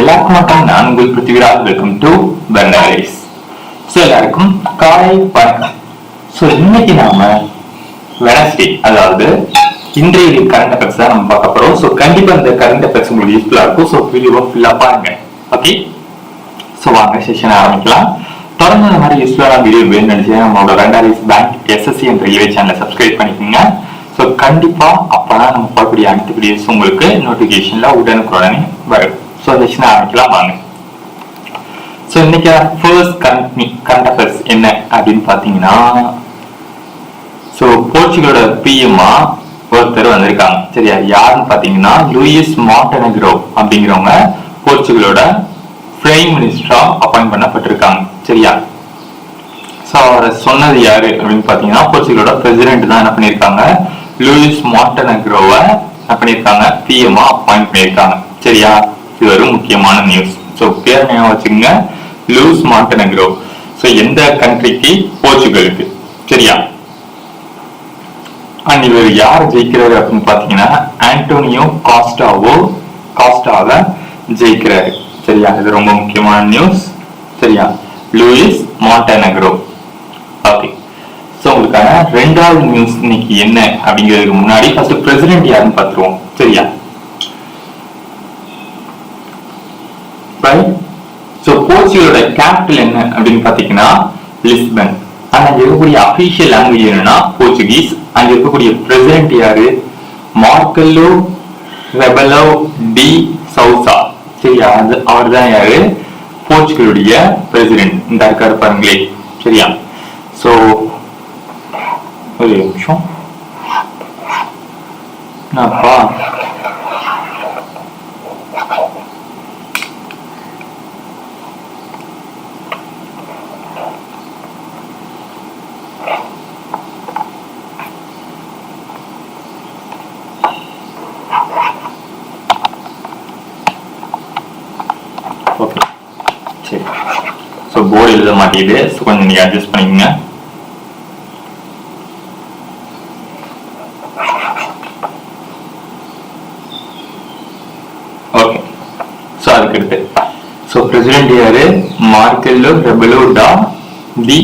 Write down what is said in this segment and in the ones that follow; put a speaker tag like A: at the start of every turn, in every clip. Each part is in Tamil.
A: எல்லாருக்கும் வணக்கம் நான் உங்கள் பிருத்திவிராஜ் வெல்கம் டு பெர்னரைஸ் ஸோ எல்லாருக்கும் காலை வணக்கம். ஸோ இன்னைக்கு நாம வெனஸ்டே அதாவது இன்றைய கரண்ட் அஃபேர்ஸ் தான் நம்ம பார்க்க போறோம். ஸோ கண்டிப்பாக இந்த கரண்ட் அஃபேர்ஸ் உங்களுக்கு யூஸ்ஃபுல்லாக இருக்கும். ஸோ வீடியோ ஃபுல்லாக பாருங்க. ஓகே ஸோ வாங்க செஷன் ஆரம்பிக்கலாம். தொடர்ந்து இந்த மாதிரி யூஸ்ஃபுல்லான வீடியோ வேணும்னு நினைச்சேன் நம்மளோட ரெண்டாயிரஸ் பேங்க் எஸ்எஸ்சி என்ற ரயில்வே சேனலை சப்ஸ்கிரைப் பண்ணிக்கோங்க. ஸோ கண்டிப்பாக அப்போ தான் நம்ம போடக்கூடிய அனைத்து வீடியோஸ் உங்களுக்கு நோட்டிஃபிகேஷனில் உடனுக்குடனே வரும். ஸோ செஷன் ஆரம்பிக்கலாம் வாங்க ஸோ இன்னைக்கு ஃபர்ஸ்ட் கரண்ட் கரண்ட் அஃபேர்ஸ் என்ன அப்படின்னு பார்த்தீங்கன்னா ஸோ போர்ச்சுகலோட பிஎம்மா ஒருத்தர் வந்திருக்காங்க சரியா யாருன்னு பார்த்தீங்கன்னா லூயிஸ் மாண்டனக்ரோ அப்படிங்கிறவங்க போர்ச்சுகலோட பிரைம் மினிஸ்டரா அப்பாயிண்ட் பண்ணப்பட்டிருக்காங்க சரியா ஸோ அவரை சொன்னது யாரு அப்படின்னு பார்த்தீங்கன்னா போர்ச்சுகலோட பிரசிடென்ட் தான் என்ன பண்ணியிருக்காங்க லூயிஸ் மாண்டனக்ரோவை என்ன பண்ணியிருக்காங்க பிஎம்மா அப்பாயிண்ட் பண்ணியிருக்காங்க சரியா இது ஒரு முக்கியமான நியூஸ் ஸோ பேர் ஞாபகம் வச்சுக்கோங்க. லூஸ் மாண்டனக்ரோ ஸோ எந்த கண்ட்ரிக்கு போர்ச்சுகலுக்கு. சரியா? அண்ட் இவர் யார் ஜெயிக்கிறாரு அப்படின்னு பாத்தீங்கன்னா ஆண்டோனியோ காஸ்டாவோ காஸ்டாவ ஜெயிக்கிறாரு. சரியா? இது ரொம்ப முக்கியமான நியூஸ் சரியா? லூயிஸ் மாண்டனக்ரோ ஓகே ஸோ உங்களுக்கான ரெண்டாவது நியூஸ் இன்னைக்கு என்ன? அப்படிங்கிறதுக்கு முன்னாடி ஃபர்ஸ்ட் பிரசிடென்ட் யாருன்னு பார்த்துருவோம். சரியா? ஸோ போர்ச்சுகலோட கேபிட்டல் என்ன அப்படின்னு பார்த்தீங்கன்னா லிஸ்பன் ஆனால் அங்கே இருக்கக்கூடிய அபிஷியல் லாங்குவேஜ் என்னன்னா போர்ச்சுகீஸ் அங்கே இருக்கக்கூடிய பிரசிடென்ட் யாரு? மார்க்கல்லோ ரெபலோ டி சவுசா சரியா? அது அவர் தான் யாரு? போர்ச்சுகலுடைய பிரசிடென்ட் இந்த இருக்காரு பாருங்களே. சரியா? ஸோ ஒரு நிமிஷம். என்னப்பா ஓகே சரி ஸோ போர்டு எழுத மாட்டேங்குது ஸோ கொஞ்சம் நீங்கள் அட்ஜஸ்ட் பண்ணிக்கோங்க. ஓகே ஸோ அதுக்கு ஸோ பிரசிடென்ட் யாரு? மார்க்கெல்லோ ரெபலோ டா தி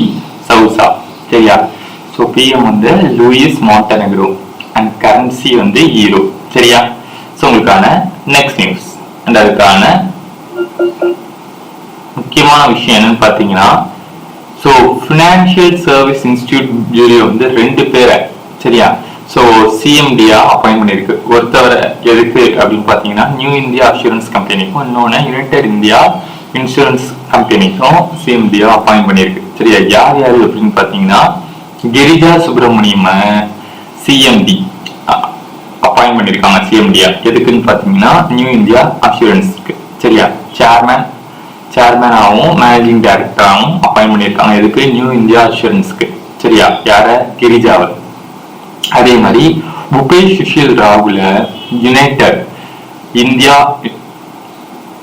A: சவுசா சரியா? ஸோ பிஎம் வந்து லூயிஸ் மாண்டனக்ரோ. அண்ட் கரன்சி வந்து ஈரோ. சரியா? ஸோ உங்களுக்கான நெக்ஸ்ட் நியூஸ் அண்ட் அதுக்கான முக்கியமான விஷயம் என்னன்னு பாத்தீங்கன்னா ஸோ ஃபினான்ஷியல் சர்வீஸ் இன்ஸ்டியூட் ஜூரியோ வந்து ரெண்டு பேரை சரியா? ஸோ சிஎம்டியா அப்பாயின் பண்ணியிருக்கு. ஒருத்தவரை எதுக்கு அப்படின்னு பார்த்தீங்கன்னா நியூ இந்தியா அஷூரன்ஸ் கம்பெனிக்கும் இன்னொன்று யுனைடெட் இந்தியா இன்சூரன்ஸ் கம்பெனிக்கும் சிஎம்டியா அப்பாயின் பண்ணியிருக்கு. சரியா? யார் யார் அப்படின்னு பார்த்தீங்கன்னா கிரிஜா சுப்பிரமணியம் சிஎம்டி அப்பாயின் பண்ணியிருக்காங்க சிஎம்டியா எதுக்குன்னு பார்த்தீங்கன்னா நியூ இந்தியா அஷூரன்ஸ்க்கு சரியா? சேர்மேன் சேர்மேனாகவும் மேனேஜிங் டைரக்டராகவும் அப்பாயின் பண்ணியிருக்காங்க. எதுக்கு நியூ இந்தியா அஷூரன்ஸ்க்கு சரியா? யார? கிரிஜாவை அதே மாதிரி புபேஷ் சுஷில் ராகுல யுனைடெட் இந்தியா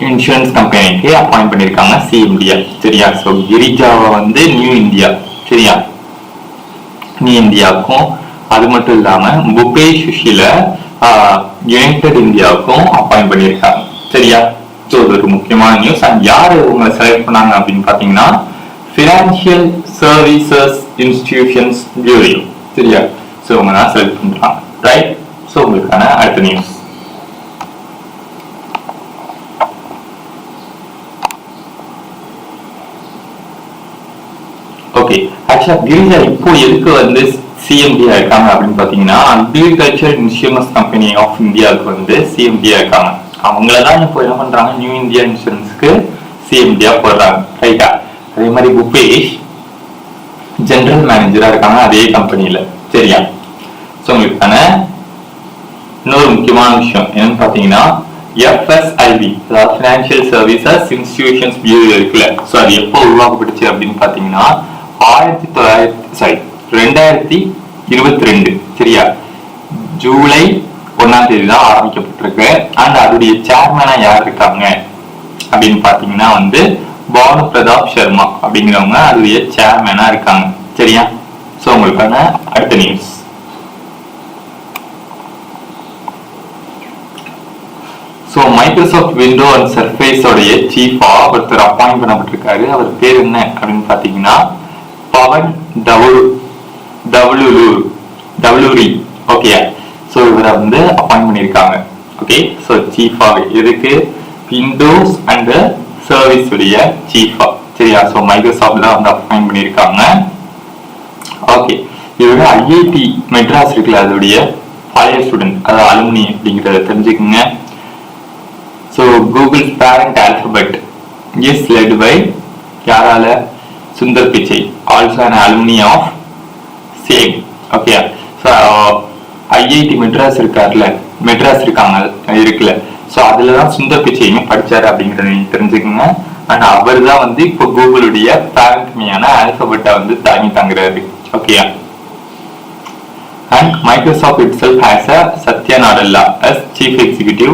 A: இன்சூரன்ஸ் கம்பெனிக்கு அப்பாயின் பண்ணியிருக்காங்க சிஎம்டியா சரியா? ஸோ கிரிஜாவை வந்து நியூ இந்தியா சரியா? நியூ இந்தியாவுக்கும் அது மட்டும் இல்லாம புபேஷ் சுஷில யுனைடெட் இந்தியாவுக்கும் அப்பாயின் பண்ணியிருக்காங்க. சரியா? ஸோ இது ஒரு முக்கியமான நியூஸ் அண்ட் யார் உங்களை செலக்ட் பண்ணாங்க அப்படின்னு பார்த்தீங்கன்னா ஃபினான்ஷியல் சர்வீசஸ் இன்ஸ்டிடியூஷன்ஸ் பியூரியோ சரியா? ஸோ உங்க தான் செலக்ட் பண்றாங்க ரைட் ஸோ உங்களுக்கான அடுத்த நியூஸ் ஓகே ஆக்சுவலா கிரிஜா இப்போ எதுக்கு வந்து சிஎம்டியா இருக்காங்க அப்படின்னு பாத்தீங்கன்னா அக்ரிகல்ச்சர் இன்சூரன்ஸ் கம்பெனி ஆஃப் இந்தியாவுக்கு வந்து சிஎம்டியா இருக்காங்க. அவங்கள தான் இப்போ என்ன பண்றாங்க? நியூ இந்தியா இன்சூரன்ஸ்க்கு சிஎம்டியா போடுறாங்க. ரைட்டா அதே மாதிரி புபேஷ் ஜெனரல் மேனேஜரா இருக்காங்க. அதே கம்பெனியில சரியா? ஸோ உங்களுக்கான இன்னொரு முக்கியமான விஷயம் என்னன்னு பாத்தீங்கன்னா எஃப்எஸ்ஐபி அதாவது ஃபினான்ஷியல் சர்வீசஸ் இன்ஸ்டிடியூஷன்ஸ் பியூரோ இருக்குல்ல. ஸோ அது எப்போ உருவாக்கப்பட்டுச்சு அப்படின்னு பாத்தீங்கன்னா ஆயிரத்தி தொள்ளாயிரத்தி சாரி ரெண்டாயிரத்தி இருபத்தி ரெண்டு. சரியா? ஜூலை ஒன்னாம் தேதி தான் ஆரம்பிக்கப்பட்டிருக்கு. அண்ட் அதோடைய சேர்மனா யார் இருக்காங்க? அப்படின்னு பாத்தீங்கன்னா வந்து பானு பிரதாப் சர்மா அப்படிங்கிறவங்க அதோடைய சேர்மனா இருக்காங்க. சரியா? ஸோ உங்களுக்கான அடுத்த news so Microsoft window and சர்ஃபேஸோடைய சீஃபா ஒருத்தர் அப்பாயிண்ட் பண்ணப்பட்டிருக்காரு. அவர் பேர் என்ன அப்படின்னு பார்த்தீங்கன்னா பவன் டவுல் டவுலுலூர் டவுலூரி ஓகே ஸோ இவரை வந்து அப்பாயிண்ட் பண்ணியிருக்காங்க ஓகே ஸோ சீஃபாக இதுக்கு விண்டோஸ் அண்ட் சர்வீஸ் உடைய சீஃபா சரியா? ஸோ மைக்ரோசாஃப்ட் தான் வந்து அப்பாயிண்ட் பண்ணியிருக்காங்க. ஓகே இவங்க ஐஐடி மெட்ராஸ் இருக்குல்ல அதோடைய பழைய ஸ்டூடெண்ட் அதாவது அலுமினி அப்படிங்கிறத தெரிஞ்சுக்கோங்க. So Google parent Alphabet is led by யாரால? Sundar Pichai also an alumni of same okay so IIT Madras இருக்கார்ல மெட்ராஸ் இருக்காங்க இருக்குல்ல. ஸோ அதுல தான் சுந்தர் பிச்சையும் படிச்சாரு அப்படிங்கறத நீங்க தெரிஞ்சுக்கோங்க. அண்ட் அவர் தான் வந்து இப்போ கூகுளுடைய பேரண்ட்மியான ஆல்பபெட்டை வந்து தாங்கி தாங்குறாரு. ஓகேயா and Microsoft it self has a Nadella Nadella as chief who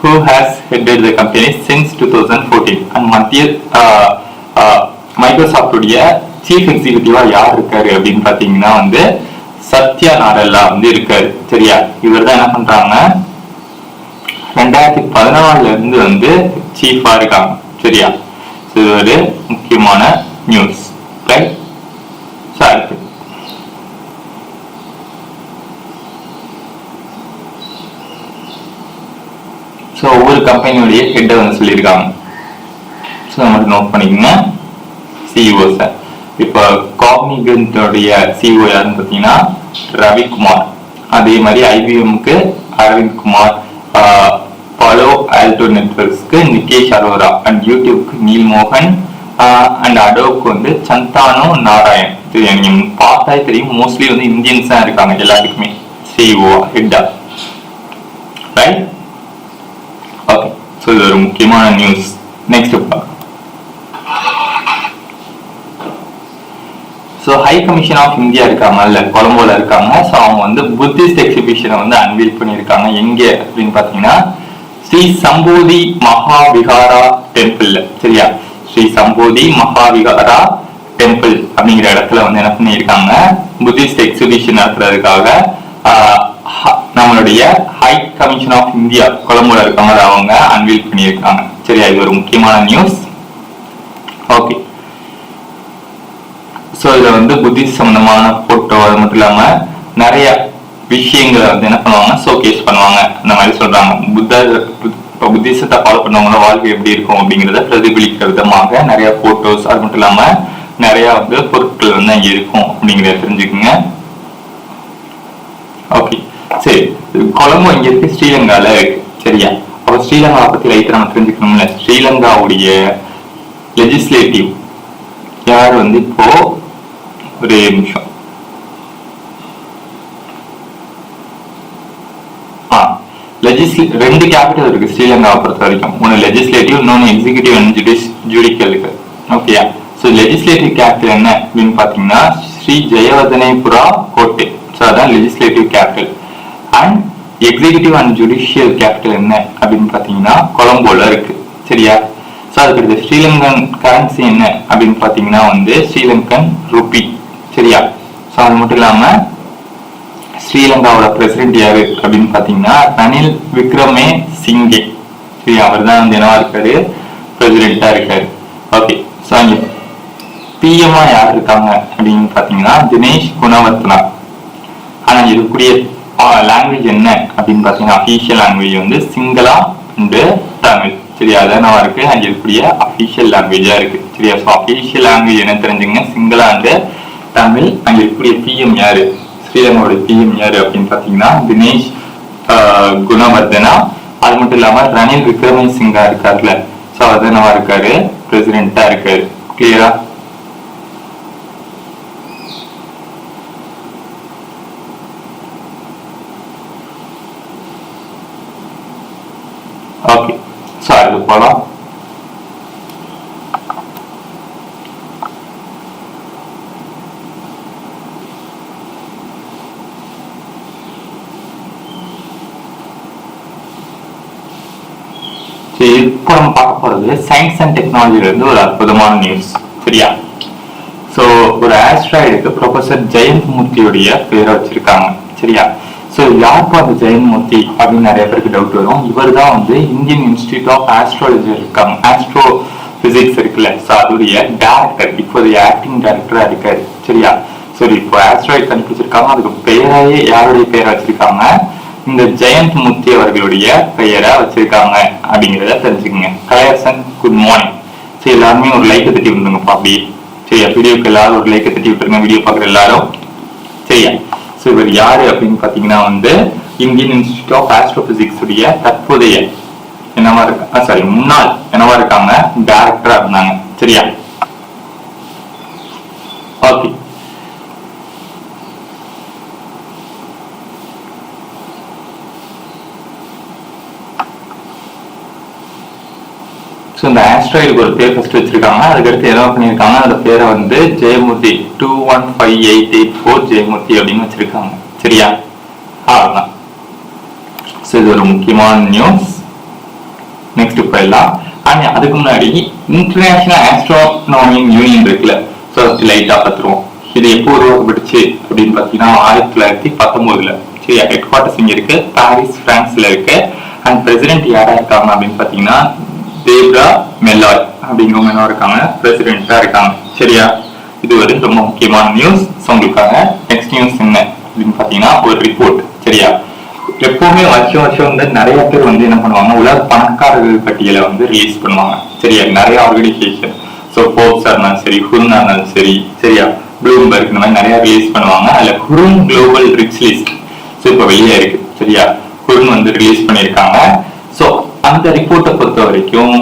A: who has the company since 2014 and மத்திய uh, uh, Microsoft உடைய சீஃப் எக்ஸிகியூட்டிவா யார் இருக்காரு அப்படின்னு பாத்தீங்கன்னா வந்து சத்யா நாடல்லா வந்து இருக்காரு. சரியா? இவர் தான் என்ன பண்றாங்க? ரெண்டாயிரத்தி பதினாலுல இருந்து வந்து சீஃபா இருக்காங்க. சரியா? இது ஒரு முக்கியமான நியூஸ் ரைட் ஸோ அடுத்து. ஸோ ஒவ்வொரு கம்பெனியுடைய ஹெட்டை வந்து சொல்லியிருக்காங்க. ஸோ நம்ம நோட் பண்ணிக்கோங்க. சிஇஓ சார் இப்போ காக்னிகன்டோடைய சிஓ யாருன்னு பார்த்தீங்கன்னா ரவிக்குமார். அதே மாதிரி ஐபிஎம்க்கு அரவிந்த் குமார் பாலோ ஆல்டோ நெட்ஒர்க்ஸ்க்கு நிகேஷ் அரோரா அண்ட் யூடியூப்க்கு நீல் மோகன் அண்ட் அடோக்கு வந்து சந்தானோ நாராயண். தெரியும் நீங்க பார்த்தா தெரியும். மோஸ்ட்லி வந்து இந்தியன்ஸ் தான் இருக்காங்க எல்லாத்துக்குமே. சிஓ ஹெட்டா ரைட் ஓகே ஸோ இது ஒரு முக்கியமான நியூஸ் நெக்ஸ்ட் பார்க்கலாம் so high commission of India இருக்காங்கல்ல கொலம்போல இருக்காங்க ஸோ அவங்க வந்து புத்திஸ்ட் எக்ஸிபிஷனை வந்து அன்வீல் பண்ணியிருக்காங்க. எங்கே அப்படின்னு பார்த்தீங்கன்னா ஸ்ரீ சம்போதி மகாவிகாரா டெம்பிள் சரியா? ஸ்ரீ சம்போதி மகாவிகாரா டெம்பிள் அப்படிங்கிற இடத்துல வந்து என்ன பண்ணியிருக்காங்க? புத்திஸ்ட் எக்ஸிபிஷன் நடத்துறதுக்காக நம்மளுடைய ஹை கமிஷன் ஆஃப் இந்தியா கொலம்போல இருக்காங்க அதை அவங்க அன்வீல் பண்ணியிருக்காங்க. சரியா? இது ஒரு முக்கியமான நியூஸ் ஓகே ஸோ இதில் வந்து புத்திஸ்ட் சம்மந்தமான ஃபோட்டோ அது மட்டும் இல்லாமல் நிறைய விஷயங்களை வந்து என்ன பண்ணுவாங்க ஷோகேஸ் பண்ணுவாங்க. அந்த மாதிரி சொல்கிறாங்க புத்தர் இப்போ புத்திசத்தை ஃபாலோ பண்ணவங்களோட வாழ்க்கை எப்படி இருக்கும் அப்படிங்கிறத பிரதிபலிக்கிற விதமாக நிறைய ஃபோட்டோஸ் அது மட்டும் இல்லாமல் நிறைய வந்து பொருட்கள் வந்து அங்கே இருக்கும் அப்படிங்கிறத தெரிஞ்சுக்கோங்க. ஓகே சரி கொலம்போ இங்கே இருக்கு ஸ்ரீலங்காவில் இருக்கு. சரியா? அப்போ ஸ்ரீலங்கா பற்றி லைட்டா நம்ம தெரிஞ்சுக்கணும்ல. ஸ்ரீலங்காவுடைய லெஜிஸ்லேட்டிவ் யார் வந்து இப்போ ஒரே நிமிஷம் ரெண்டு கேபிட்டல் இருக்கு ஸ்ரீலங்காவை பொறுத்த வரைக்கும். ஒன்று லெஜிஸ்லேட்டிவ் இன்னொன்னு எக்ஸிகியூட்டிவ் அண்ட் ஜுடிஷ் ஜுடிக்கல் இருக்கு. ஓகேயா ஸோ லெஜிஸ்லேட்டிவ் கேபிட்டல் என்ன அப்படின்னு பார்த்தீங்கன்னா ஸ்ரீ ஜெயவர்தனேபுரா கோட்டை. ஸோ அதான் legislative capital and executive and judicial capital என்ன அப்படின்னு பார்த்தீங்கன்னா கொலம்போல இருக்கு. சரியா? ஸோ அதுக்கு ஸ்ரீலங்கன் கரன்சி என்ன அப்படின்னு பார்த்தீங்கன்னா வந்து ஸ்ரீலங்கன் ருபி சரியா? ஸோ அது மட்டும் இல்லாமல் ஸ்ரீலங்காவோட பிரசிடென்ட் யாரு அப்படின்னு பாத்தீங்கன்னா ரணில் விக்ரமே சிங்கே சரி அவர் தான் வந்து என்னவா இருக்காரு? பிரசிடென்டா இருக்காரு. ஓகே ஸோ அங்க பிஎம்மா யார் இருக்காங்க அப்படின்னு பாத்தீங்கன்னா தினேஷ் குணவர்த்தனா. ஆனா இருக்கக்கூடிய லாங்குவேஜ் என்ன அப்படின்னு பாத்தீங்கன்னா அஃபீஷியல் லாங்குவேஜ் வந்து சிங்களா அண்டு தமிழ். சரி அதானவா நம்ம இருக்கு? அங்க இருக்கக்கூடிய அஃபீஷியல் லாங்குவேஜா இருக்கு. சரியா? ஸோ அஃபீஷியல் லாங்குவேஜ் என்ன தெரிஞ்சுங்க சிங்களா அண்டு தமிழ் அங்க இருக்கக்கூடிய பிஎம் யாரு? ஸ்ரீரங்கோட பிஎம் யாரு அப்படின்னு பாத்தீங்கன்னா தினேஷ் குணவர்தனா. அது மட்டும் இல்லாம ரணில் விக்ரம சிங்கா இருக்காருல. சோ அவர் இருக்காரு? பிரசிடென்டா இருக்காரு. கிளியரா ஓகே ஸோ அது போலாம் சரி இப்போ நம்ம பார்க்க போறது சயின்ஸ் அண்ட் டெக்னாலஜில இருந்து ஒரு அற்புதமான நியூஸ் சரியா? ஸோ ஒரு ஆஸ்ட்ராய்டுக்கு ப்ரொஃபசர் ஜெயந்த் மூர்த்தியுடைய பேரை வச்சிருக்காங்க. சரியா? ஸோ யாருக்கும் அந்த ஜெயன்மூர்த்தி அப்படின்னு நிறைய பேருக்கு டவுட் வரும். இவர் தான் வந்து இந்தியன் இன்ஸ்டியூட் ஆஃப் ஆஸ்ட்ராலஜி இருக்காங்க. ஆஸ்ட்ரோ பிசிக்ஸ் இருக்குல்ல. ஸோ அதோடைய டேரக்டர் இப்போதைய ஆக்டிங் டேரக்டரா இருக்காரு. சரியா? சரி இப்போ ஆஸ்ட்ராய்ட் கண்டுபிடிச்சிருக்காங்க. அதுக்கு பெயரையே யாருடைய பெயரை வச்சிருக்காங்க? இந்த ஜெயந்த் மூர்த்தி அவர்களுடைய பெயரை வச்சிருக்காங்க அப்படிங்கிறத தெரிஞ்சுக்கோங்க. கலையரசன் குட் மார்னிங் சரி எல்லாருமே ஒரு லைக்கை தட்டி விட்டுருங்கப்பா அப்படி சரியா? வீடியோக்கு எல்லாரும் ஒரு லைக்கை தட்டி விட்டுருங்க வீடியோ பார்க்குற எல்லாரும். சரியா? ஸோ இவர் யாரு அப்படின்னு பார்த்தீங்கன்னா வந்து இந்தியன் இன்ஸ்டிடியூட் ஆஃப் ஆஸ்ட்ரோபிசிக்ஸ் உடைய தற்போதைய என்னவா இருக்க சாரி முன்னாள் என்னவா இருக்காங்க? டைரக்டரா இருந்தாங்க. சரியா? ஓகே ஸோ இந்த ஆஸ்ட்ராய்டுக்கு ஒரு பேர் ஃபர்ஸ்ட் வச்சிருக்காங்க. அதுக்கடுத்து என்ன பண்ணியிருக்காங்க? அந்த பேரை வந்து Jayamurthy two one five eight eight four Jayamurthy அப்படின்னு வச்சிருக்காங்க. சரியா? அவ்வளோதான் ஸோ இது ஒரு முக்கியமான நியூஸ் நெக்ஸ்ட் போயிடலாம். ஆனால் அதுக்கு முன்னாடி இன்டர்நேஷனல் ஆஸ்ட்ரோனாமிங் யூனியன் இருக்குல்ல. ஸோ அது லைட்டாக பார்த்துருவோம். இது எப்போ உருவாக்கப்பட்டுச்சு அப்படின்னு பார்த்தீங்கன்னா ஆயிரத்தி தொள்ளாயிரத்தி பத்தொம்போதுல. சரியா? ஹெட் குவார்ட்டர்ஸ் இங்கே இருக்கு. பாரிஸ் பிரான்ஸ்ல இருக்கு. அண்ட் பிரசிடென்ட் யாரா இருக்காங்க அப்படின்னு பார்த்தீங்கன்னா தேவ்ரா மெல்லாய் அப்படிங்கிறவங்க என்ன இருக்காங்க. பிரசிடென்டா இருக்காங்க. சரியா? இது ஒரு ரொம்ப முக்கியமான நியூஸ் ஸோ உங்களுக்காக நெக்ஸ்ட் நியூஸ் என்ன அப்படின்னு பார்த்தீங்கன்னா ஒரு ரிப்போர்ட் சரியா? எப்பவுமே வருஷம் வருஷம் வந்து நிறைய பேர் வந்து என்ன பண்ணுவாங்க உலக பணக்காரர்கள் பட்டியலை வந்து ரிலீஸ் பண்ணுவாங்க. சரியா? நிறைய ஆர்கனைசேஷன் ஸோ ஃபோர்ப்ஸா இருந்தாலும் சரி ஹுருனா இருந்தாலும் சரி சரியா? ப்ளூம்பர்க் இந்த மாதிரி நிறைய ரிலீஸ் பண்ணுவாங்க. அதுல Hurun global rich list so இப்போ வெளியே இருக்கு. சரியா? ஹுருன் வந்து ரிலீஸ் பண்ணியிருக்காங்க. ஸோ அந்த ரிப்போர்ட்டை பொறுத்த வரைக்கும்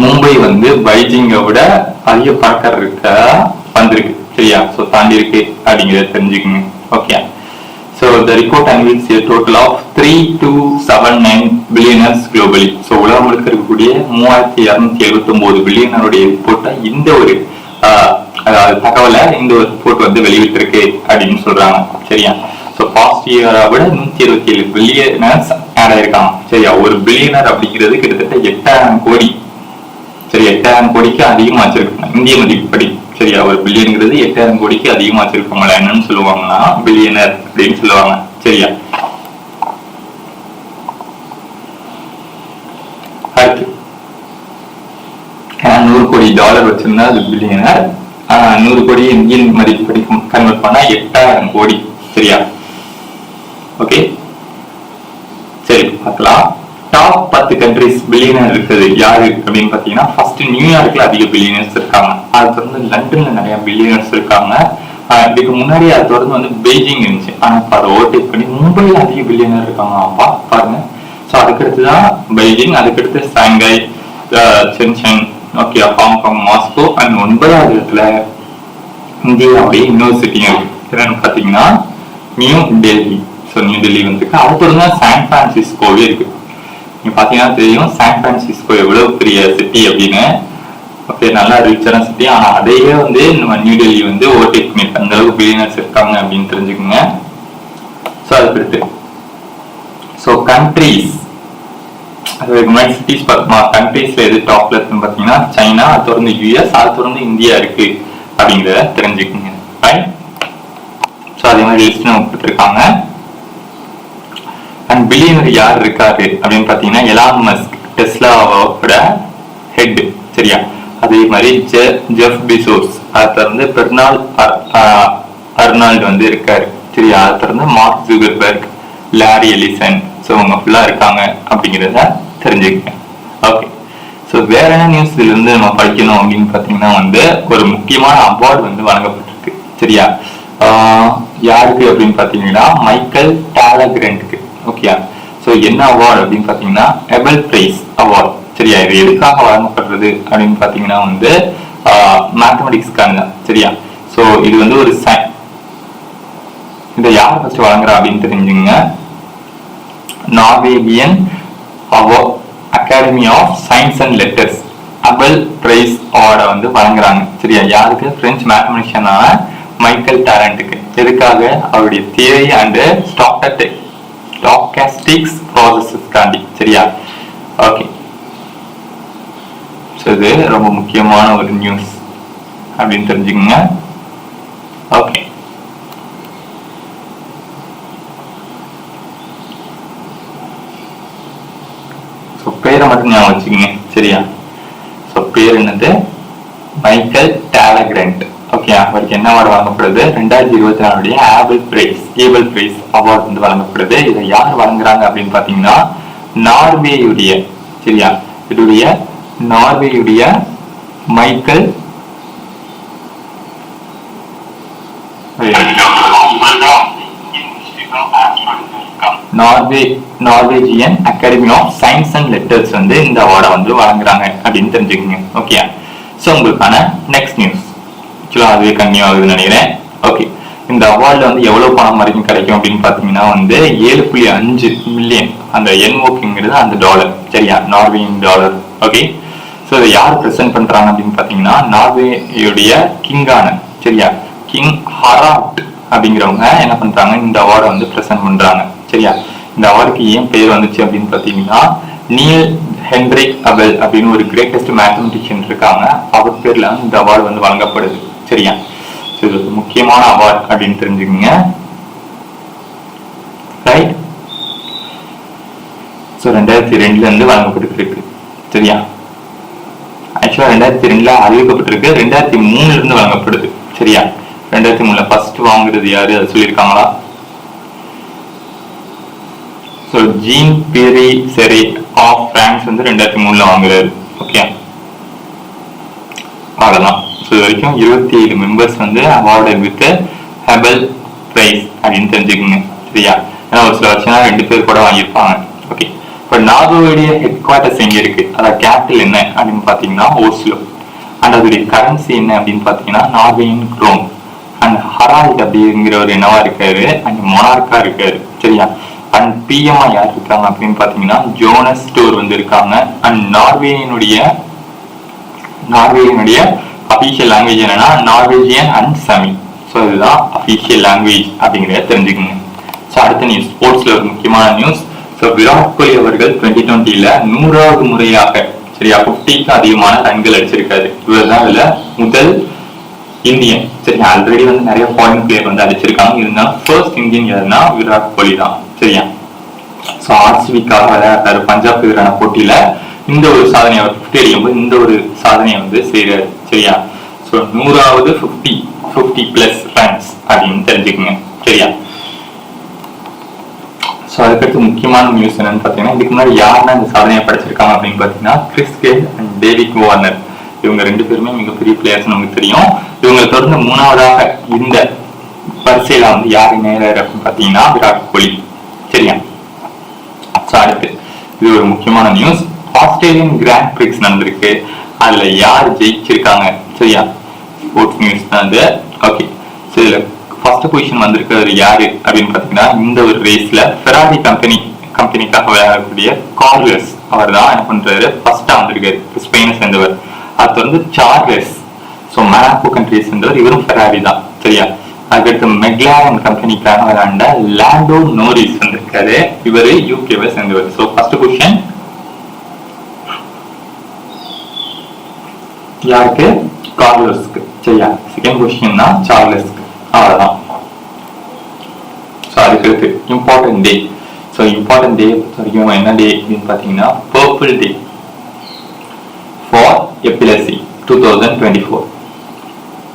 A: மும்பை வந்து பைஜிங்கை விட அதிக பணக்காரர் இருக்க வந்திருக்கு. சரியா? ஸோ தாண்டி இருக்கு அப்படிங்கிறத தெரிஞ்சுக்கணும் okay so the report unveils a total of three two seven nine billionaires globally so உலகம் முழுக்க இருக்கக்கூடிய மூவாயிரத்தி இரநூத்தி எழுபத்தி ஒன்பது பில்லியனருடைய ரிப்போர்ட்டை இந்த ஒரு ஆஹ், அதாவது தகவலை இந்த ஒரு ரிப்போர்ட் வந்து வெளியிட்டிருக்கு அப்படின்னு சொல்றாங்க. சரியா? ஸோ பாஸ்ட் இயரை விட நூத்தி இருபத்தி ஏழு பில்லியனர்ஸ் ஆட் சரியா? ஒரு பில்லியனர் அப்படிங்கிறது கிட்டத்தட்ட எட்டாயிரம் கோடி. சரி எட்டாயிரம் கோடிக்கு அதிகமா வச்சிருக்காங்க இந்திய மதிப்புப்படி சரியா? ஒரு பில்லியன்கிறது எட்டாயிரம் கோடிக்கு அதிகமா வச்சிருக்காங்களா என்னன்னு சொல்லுவாங்கன்னா பில்லியனர் அப்படின்னு சொல்லுவாங்க. சரியா? அடுத்து. நூறு கோடி டாலர் வச்சிருந்தா அது பில்லியனர் நூறு கோடி இந்தியன் மதிப்புப்படி கன்வெர்ட் பண்ணா எட்டாயிரம் கோடி. சரியா? ஓகே பார்க்கலாம். டாப் பத்து கண்ட்ரிஸ் பில்லியனர் இருக்குது. யாரு அப்படின்னு பாத்தீங்கன்னா ஃபர்ஸ்ட் நியூயார்க்ல அதிக பில்லியனர்ஸ் இருக்காங்க. அது தொடர்ந்து லண்டன்ல நிறைய பில்லியனர்ஸ் இருக்காங்க. இதுக்கு முன்னாடி அது தொடர்ந்து வந்து பெய்ஜிங் இருந்துச்சு. ஆனா இப்ப அதை ஓவர்டேக் பண்ணி மும்பைல அதிக பில்லியனர் இருக்காங்க. அப்பா பாருங்க. ஸோ அதுக்கடுத்து தான் பெய்ஜிங் அதுக்கடுத்து Shanghai Shenzhen okay Hong Kong Moscow and ஒன்பதாவது இடத்துல இந்தியாவுடைய யூனிவர்சிட்டியும் இருக்கு என்னன்னு பாத்தீங்கன்னா நியூ டெல்லி ஸோ நியூ டெல்லி வந்துருக்கு அடுத்தது தான் சான் பிரான்சிஸ்கோவே இருக்கு. நீங்க பாத்தீங்கன்னா தெரியும் சான் பிரான்சிஸ்கோ எவ்வளவு பெரிய சிட்டி அப்படின்னு. ஓகே நல்லா ரிச்சான சிட்டி ஆனா அதையே வந்து நம்ம நியூ டெல்லி வந்து ஓவர்டேக் பண்ணிருக்கு அந்த அளவுக்கு பில்லியனர்ஸ் இருக்காங்க அப்படின்னு தெரிஞ்சுக்கோங்க. ஸோ அதுக்கு அடுத்து ஸோ கண்ட்ரீஸ் அதுக்கு முன்னாடி சிட்டிஸ் பார்த்தோமா கண்ட்ரீஸ்ல எது டாப்ல இருக்குன்னு பார்த்தீங்கன்னா சைனா அது தொடர்ந்து யூஎஸ் அது தொடர்ந்து இந்தியா இருக்கு அப்படிங்கிறத தெரிஞ்சுக்கோங்க. ரைட் ஸோ அதே மாதிரி லிஸ்ட் நம்ம கொடுத்துருக்காங்க அண்ட் பில்லியனர் யார் இருக்காரு அப்படின்னு பார்த்தீங்கன்னா எலான் மஸ்க் டெஸ்லாவோட ஹெட் சரியா? அதே மாதிரி ஜெ ஜெஃப் பிசோஸ் அதை தொடர்ந்து பெர்னால் அர்னால்டு வந்து இருக்காரு சரியா? அதை தொடர்ந்து Mark Zuckerberg Larry Ellison. So அவங்க ஃபுல்லாக இருக்காங்க அப்படிங்கிறத தெரிஞ்சுக்கங்க. ஓகே ஸோ வேற என்ன நியூஸ் இதுல இருந்து நம்ம படிக்கணும் அப்படின்னு பார்த்தீங்கன்னா வந்து ஒரு முக்கியமான அவார்டு வந்து வழங்கப்பட்டிருக்கு சரியா? யாருக்கு அப்படின்னு பார்த்தீங்கன்னா மைக்கேல் டாலகிரண்ட்க்கு ஓகேயா ஸோ என்ன அவார்டு அப்படின்னு பார்த்தீங்கன்னா எபல் பிரைஸ் அவார்டு சரியா? இது எதுக்காக வழங்கப்படுறது அப்படின்னு பார்த்தீங்கன்னா வந்து மேத்தமெட்டிக்ஸ்க்கான சரியா? ஸோ இது வந்து ஒரு சை இதை யார் ஃபர்ஸ்ட் வழங்குறா அப்படின்னு தெரிஞ்சுங்க. Norwegian academy of science and letters Abel prize அவார்டை வந்து வழங்குறாங்க. சரியா? யாருக்கு? பிரெஞ்சு மேத்தமெட்டிஷியனான மைக்கேல் டேரண்ட்டுக்கு எதுக்காக? அவருடைய தியரி அண்ட் ஸ்டாக்டர் ஸ்டாக்காஸ்டிக்ஸ் ப்ராசஸஸ் தாண்டி சரியா ஓகே ஸோ இது ரொம்ப முக்கியமான ஒரு நியூஸ் அப்படின்னு தெரிஞ்சுக்கோங்க. ஓகே ஸோ பேரை மட்டும் ஞாபகம் வச்சுக்கோங்க. சரியா? ஸோ பேர் என்னது? மைக்கேல் டேலகிரண்ட் ஓகே அவருக்கு என்ன அவார்டு வழங்கப்படுது? ரெண்டாயிரத்தி இருபத்தி நாலுடைய Abel prize Abel prize award வந்து வழங்கப்படுது. இதை யார் வழங்குறாங்க அப்படின்னு பாத்தீங்கன்னா நார்வேயுடைய சரியா? இதுடைய நார்வேயுடைய Michael Norway Norwegian academy of science and letters வந்து இந்த அவார்டை வந்து வழங்குறாங்க அப்படின்னு தெரிஞ்சுக்கோங்க. ஓகே ஸோ உங்களுக்கான நெக்ஸ்ட் நியூஸ் ஆக்சுவலாக அதுவே கன்னியூ ஆகுதுன்னு நினைக்கிறேன். ஓகே இந்த அவார்டில் வந்து எவ்வளவு பணம் வரைக்கும் கிடைக்கும் அப்படின்னு பார்த்தீங்கன்னா வந்து ஏழு புள்ளி அஞ்சு மில்லியன் அந்த என்ஓக்கிங்கிறது அந்த டாலர் சரியா? நார்வேயின் டாலர் ஓகே ஸோ இதை யார் ப்ரெசென்ட் பண்றாங்க அப்படின்னு பார்த்தீங்கன்னா நார்வேயுடைய கிங்கான சரியா? கிங் ஹராட் அப்படிங்கிறவங்க என்ன பண்றாங்க? இந்த அவார்டை வந்து ப்ரெசென்ட் பண்றாங்க. சரியா? இந்த அவார்டுக்கு ஏன் பேர் வந்துச்சு அப்படின்னு பார்த்தீங்கன்னா நீல் ஹென்ரிக் அபெல் அப்படின்னு ஒரு கிரேட்டஸ்ட் மேத்தமெட்டிஷியன் இருக்காங்க. அவர் பேர்ல இந்த அவார்டு வந்து வழங்கப்படுது. சரியா? முக்கியமான அவார்ட் அப்படின்னு தெரிஞ்சுக்கோங்க. ரைட் ஸோ ரெண்டாயிரத்தி ரெண்டுல இருந்து வழங்கப்பட்டிருக்கு. சரியா? ஆக்சுவலா ரெண்டாயிரத்தி ரெண்டுல அறிவிக்கப்பட்டிருக்கு. ரெண்டாயிரத்தி மூணுல இருந்து வழங்கப்படுது. சரியா? ரெண்டாயிரத்தி மூணுல ஃபர்ஸ்ட் வாங்குறது யாரு? அதை சொல்லியிருக்காங்களா? ஸோ ஜீன் பிரி செரி ஆஃப் பிரான்ஸ் வந்து ரெண்டாயிரத்தி மூணுல வாங்குறாரு. ஓகே அவ்வளோதான் ஸோ இது வரைக்கும் இருபத்தி ஏழு மெம்பர்ஸ் வந்து அவார்டு வித் ஹெபல் பிரைஸ் அப்படின்னு தெரிஞ்சுக்கோங்க சரியா? ஏன்னா ஒரு சில வருஷம் ரெண்டு பேர் கூட வாங்கியிருப்பாங்க. ஓகே இப்போ நாகோவுடைய ஹெட் குவார்ட்டர்ஸ் எங்கே இருக்கு? அதாவது கேபிட்டல் என்ன அப்படின்னு பார்த்தீங்கன்னா ஓஸ்லோ அண்ட் அதோடைய கரன்சி என்ன அப்படின்னு பார்த்தீங்கன்னா நார்வேயின் குரோம் அண்ட் ஹரால்ட் அப்படிங்கிறவர் என்னவா இருக்காரு? அண்ட் மொனார்க்கா இருக்காரு சரியா? அண்ட் பிஎம்ஆ யார் இருக்காங்க அப்படின்னு பார்த்தீங்கன்னா ஜோனஸ் ஸ்டோர் வந்து இருக்காங்க அண்ட் நார்வேயினுடைய நார்வேயினுடைய அபிஷியல் லாங்குவேஜ் என்னன்னா நார்வேஜியன் அண்ட் சமி ஸோ இதுதான் அபிஷியல் லாங்குவேஜ் அப்படிங்கிறத தெரிஞ்சுக்கோங்க. ஸோ அடுத்த நியூஸ் ஸ்போர்ட்ஸ்ல ஒரு முக்கியமான நியூஸ் ஸோ விராட் கோலி அவர்கள் டுவெண்ட்டி டுவெண்ட்டியில் நூறாவது முறையாக சரியா ஃபிஃப்டிக்கு அதிகமான ரன்கள் அடிச்சிருக்காரு. இவர் தான் இதுல முதல் இந்தியன். சரி ஆல்ரெடி வந்து நிறைய ஃபாரின் பிளேயர் வந்து அடிச்சிருக்காங்க. இருந்தாலும் ஃபர்ஸ்ட் இந்தியன் யாருன்னா விராட் கோலி தான். சரியா? ஸோ ஆர்சிபிக்காக விளையாடுறாரு. பஞ்சாப் எதிரான போட்டியில இந்த ஒரு சாதனையை அவர் ஃபிஃப்டி அடிக்கும்போது இந்த ஒரு சாதனையை வந்து செய்கிறாரு சரியா? ஸோ நூறாவது ஃபிஃப்டி ஃபிஃப்டி பிளஸ் ரன்ஸ் அப்படின்னு தெரிஞ்சுக்கோங்க சரியா? ஸோ அதுக்கடுத்து முக்கியமான நியூஸ் என்னன்னு பார்த்தீங்கன்னா இதுக்கு முன்னாடி யாருன்னா இந்த சாதனையை படைச்சிருக்காங்க அப்படின்னு பார்த்தீங்கன்னா Chris Gayle and David Warner இவங்க ரெண்டு பேருமே மிகப்பெரிய பிளேயர்ஸ் நமக்கு தெரியும். இவங்க தொடர்ந்து மூணாவதாக இந்த வரிசையில வந்து யார் நேரம் அப்படின்னு பார்த்தீங்கன்னா விராட் கோலி சரியா? ஸோ அடுத்து இது ஒரு முக்கியமான நியூஸ் ஆஸ்திரேலியன் கிராண்ட் பிரிக்ஸ் நடந்திருக்கு. அதுல யார் ஜெயிச்சிருக்காங்க? சரியா? ஸ்போர்ட்ஸ் நியூஸ் தான் அது ஓகே ஸோ இதுல ஃபர்ஸ்ட் பொசிஷன் வந்திருக்கிறது யாரு அப்படின்னு பாத்தீங்கன்னா இந்த ஒரு ரேஸ்ல ஃபெராரி கம்பெனி கம்பெனிக்காக விளையாடக்கூடிய கார்லஸ் அவர் தான் என்ன பண்றாரு? ஃபர்ஸ்டா வந்திருக்காரு. ஸ்பெயினை சேர்ந்தவர். அது வந்து சார்லஸ் ஸோ மனாக்கோ கண்ட்ரியை சேர்ந்தவர். இவரும் ஃபெராரி தான். சரியா? அதுக்கடுத்து மெக்லாரன் கம்பெனிக்காக விளையாண்ட லேண்டோ நோரிஸ் வந்திருக்காரு. இவரு யூகேவை சேர்ந்தவர். ஸோ ஃபர்ஸ்ட் கொஸ்டின் யாருக்கு? கார்லஸ்க்கு. சரியா? செகண்ட் கொஸ்டின் தான் சார்லஸ்க்கு. அவ்வளோதான் ஸோ அதுக்கடுத்து important day so important day பொறுத்த வரைக்கும் என்ன டே அப்படின்னு பார்த்தீங்கன்னா purple day for epilepsy two thousand twenty four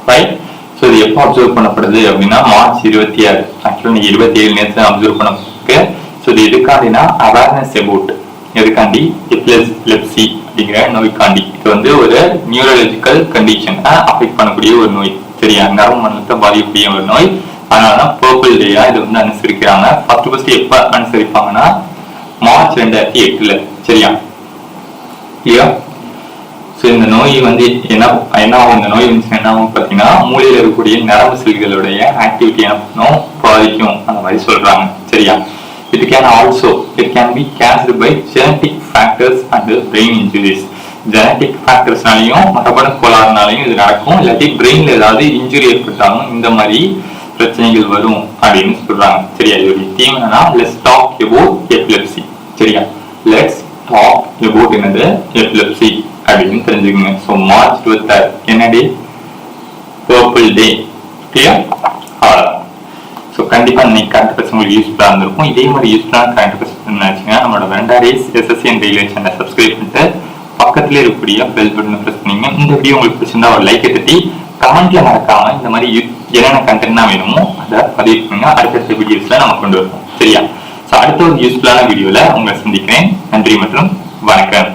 A: right so இது எப்போ அப்சர்வ் பண்ணப்படுது அப்படின்னா மார்ச் இருபத்தி ஆறு. ஆக்சுவலாக நீங்கள் இருபத்தி ஏழு நேரத்தில் அப்சர்வ் பண்ணப்பட்டிருக்கு ஸோ இது எதுக்காண்டினா அவேர்னஸ் அபவுட் எதுக்காண்டி? எபிலெப்சி அப்படிங்கிற நோய்க்காண்டி. இது வந்து ஒரு நியூரலஜிக்கல் கண்டிஷன் அஃபெக்ட் பண்ணக்கூடிய ஒரு நோய். சரியா? நரம்பு மண்டலத்தை பாதிக்கக்கூடிய ஒரு நோய். அதனால பர்பிள் டேயா இது வந்து அனுசரிக்கிறாங்க. ஃபர்ஸ்ட் ஃபர்ஸ்ட் எப்ப அனுசரிப்பாங்கன்னா மார்ச் ரெண்டாயிரத்தி எட்டுல. சரியா? இல்லையா ஸோ இந்த நோய் வந்து என்ன என்ன ஆகும்? இந்த நோய் வந்துச்சுன்னா என்ன ஆகும் பார்த்தீங்கன்னா மூளையில் இருக்கக்கூடிய நரம்பு செல்களுடைய ஆக்டிவிட்டி என்ன பாதிக்கும். அந்த மாதிரி சொல்றாங்க. சரியா? It can also it can be caused by genetic factors and brain injuries genetic ஃபேக்டர்ஸ்னாலையும் மரபணு கோளாறுனாலையும் இது நடக்கும். இல்லாட்டி பிரெயின்ல ஏதாவது இன்ஜுரி ஏற்பட்டாலும் இந்த மாதிரி பிரச்சனைகள் வரும் அப்படின்னு சொல்றாங்க. சரியா? இதோடைய தீம் என்னன்னா லெட்ஸ் டாக் எபோட் எபிலெப்சி சரியா? லெட்ஸ் டாக் எபோட் என்னது? எபிலெப்சி அப்படின்னு தெரிஞ்சுக்கோங்க. ஸோ மார்ச் இருபத்தாறு என்ன டே பர்பிள் டே கிளியர் அவ்வளோதான் கண்டிப்பாக இன்னைக்கு கரண்ட் உங்களுக்கு யூஸ்ஃபுல்லாக இருந்திருக்கும் இதே மாதிரி யூஸ்ஃபுல்லான கரண்ட் கொஸ்டின் நினச்சிங்கன்னா நம்மளோட வெண்டா race SSC and railway channel subscribe பண்ணிட்டு பக்கத்துல இருக்கக்கூடிய பெல் பட்டனை பிரஸ் பண்ணீங்க. இந்த வீடியோ உங்களுக்கு பிடிச்சிருந்தா ஒரு லைக்கை தட்டி கமெண்ட்ல மறக்காம இந்த மாதிரி என்னென்ன கண்டென்ட்னா வேணுமோ அதை பதிவு பண்ணுங்க. அடுத்தடுத்த வீடியோஸ்ல நம்ம கொண்டு வருவோம். சரியா? ஸோ அடுத்த ஒரு யூஸ்ஃபுல்லான வீடியோல உங்களை சந்திக்கிறேன். நன்றி மற்றும் வணக்கம்.